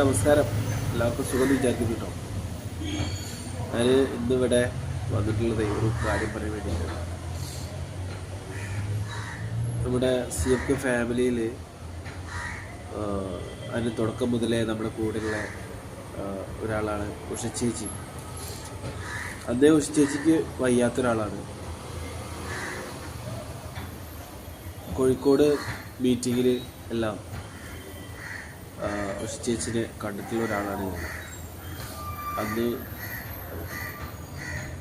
നമസ്കാരം. എല്ലാവർക്കും സുഖം വിചാരിക്കുന്നു കേട്ടോ. ഞാൻ ഇന്നിവിടെ വന്നിട്ടുള്ളത് ഒരു കാര്യം പറയാൻ വേണ്ടിയിട്ടാണ് നമ്മുടെ സി എഫ് കെ ഫാമിലിയിൽ അതിന് തുടക്കം മുതലേ നമ്മുടെ കൂടെയുള്ള ഒരാളാണ് ഉഷ ചേച്ചി അദ്ദേഹം ഉഷ ചേച്ചിക്ക് വയ്യാത്തൊരാളാണ്. കോഴിക്കോട് മീറ്റിങ്ങിൽ എല്ലാം ഉഷ ചേച്ചിനെ കണ്ടിട്ടുള്ള ഒരാളാണ് ഞാൻ. അന്ന്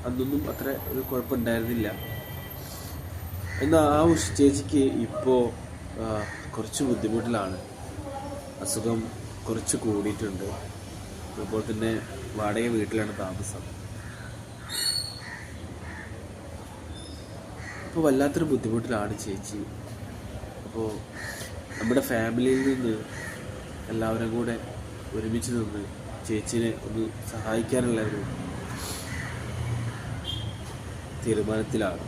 അന്നൊന്നും അത്ര ഒരു കുഴപ്പമുണ്ടായിരുന്നില്ല. എന്നാൽ ആ ഉഷ ഇപ്പോൾ കുറച്ച് ബുദ്ധിമുട്ടിലാണ്. അസുഖം കുറച്ച് കൂടിയിട്ടുണ്ട്. അതുപോലെ തന്നെ വാടക വീട്ടിലാണ് താമസം. അപ്പോൾ വല്ലാത്തൊരു ബുദ്ധിമുട്ടിലാണ് ചേച്ചി. അപ്പോൾ നമ്മുടെ ഫാമിലിയിൽ നിന്ന് എല്ലാവരും കൂടെ ഒരുമിച്ച് നിന്ന് ചേച്ചിനെ ഒന്ന് സഹായിക്കാനുള്ള ഒരു തീരുമാനത്തിലാണ്.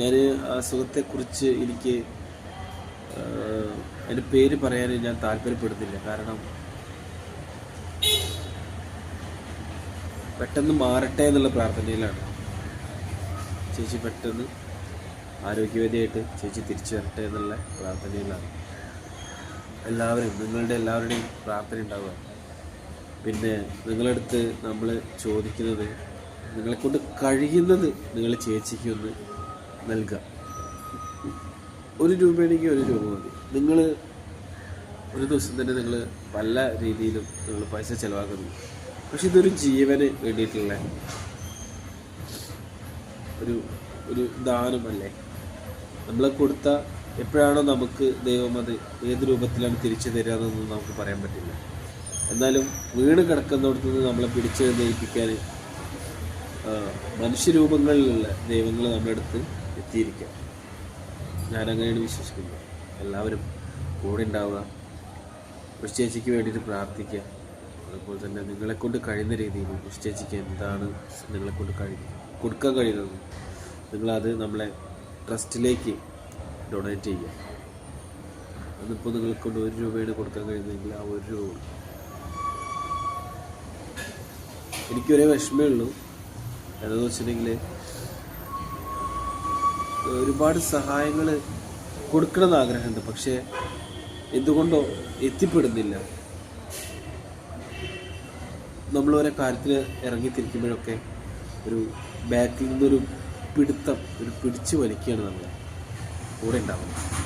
ഞാൻ അസുഖത്തെക്കുറിച്ച് എനിക്ക് എന്റെ പേര് പറയാൻ ഞാൻ താല്പര്യപ്പെടുന്നില്ല. കാരണം പെട്ടെന്ന് മാറട്ടെ എന്നുള്ള പ്രാർത്ഥനയിലാണ്. ചേച്ചി പെട്ടെന്ന് ആരോഗ്യവതിയായിട്ട് ചേച്ചി തിരിച്ചു വരട്ടെ എന്നുള്ള പ്രാർത്ഥനയിലാണ്. എല്ലാവരും നിങ്ങളുടെ എല്ലാവരുടെയും പ്രാർത്ഥന ഉണ്ടാവുക. പിന്നെ നിങ്ങളടുത്ത് നമ്മൾ ചോദിക്കുന്നത് നിങ്ങളെക്കൊണ്ട് കഴിയുന്നത് നിങ്ങൾ ചേച്ചിക്ക് ഒന്ന് നൽകുക. ഒരു രൂപയാണെങ്കിൽ ഒരു രൂപ മതി. നിങ്ങൾ ഒരു ദിവസം തന്നെ നിങ്ങൾ പല രീതിയിലും നിങ്ങൾ പൈസ ചിലവാക്കുന്നു. പക്ഷെ ഇതൊരു ജീവന് വേണ്ടിയിട്ടുള്ള ഒരു ഒരു ദാനമല്ലേ? നമ്മളെ കൊടുത്ത എപ്പോഴാണോ നമുക്ക് ദൈവം അത് ഏത് രൂപത്തിലാണ് തിരിച്ചു തരാതെന്നൊന്നും നമുക്ക് പറയാൻ പറ്റില്ല. എന്നാലും വീണ് കിടക്കുന്നിടത്തു നിന്ന് നമ്മളെ പിടിച്ചെഴുന്നേൽപ്പിക്കാൻ മനുഷ്യരൂപങ്ങളിലുള്ള ദൈവങ്ങൾ നമ്മുടെ അടുത്ത് എത്തിയിരിക്കാം ഞാനങ്ങനെയാണ് വിശ്വസിക്കുന്നത്. എല്ലാവരും കൂടെ ഉണ്ടാവുക. ക്രിസ്ത്യേച്ചിക്ക് വേണ്ടിയിട്ട് പ്രാർത്ഥിക്കുക. അതുപോലെ തന്നെ നിങ്ങളെക്കൊണ്ട് കഴിയുന്ന രീതിയിൽ ക്രിസ്ത്യേച്ചിക്ക് എന്താണ് നിങ്ങളെക്കൊണ്ട് കഴിയും കൊടുക്കാൻ കഴിയുന്നത്? നിങ്ങളത് നമ്മളെ ട്രസ്റ്റിലേക്ക് ഡൊണേറ്റ് ചെയ്യുക. അതിപ്പോൾ നിങ്ങൾക്ക് കൊണ്ട് ഒരു രൂപയാണ് കൊടുക്കാൻ കഴിയുന്നതെങ്കിൽ ആ ഒരു രൂപ. എനിക്കൊരേ വിഷമേ ഉള്ളൂ. എന്താണെന്ന് വെച്ചിട്ടുണ്ടെങ്കിൽ ഒരുപാട് സഹായങ്ങൾ കൊടുക്കണമെന്ന് ആഗ്രഹമുണ്ട്. പക്ഷേ എന്തുകൊണ്ടോ എത്തിപ്പെടുന്നില്ല. നമ്മൾ ഓരോ കാര്യത്തിൽ ഇറങ്ങിത്തിരിക്കുമ്പോഴൊക്കെ ഒരു ബാക്കിൽ നിന്നൊരു പിടുത്തം ഒരു പിടിച്ചു വലിക്കുകയാണ് നമ്മൾ കൂടെ ഉണ്ടാവുന്നത്.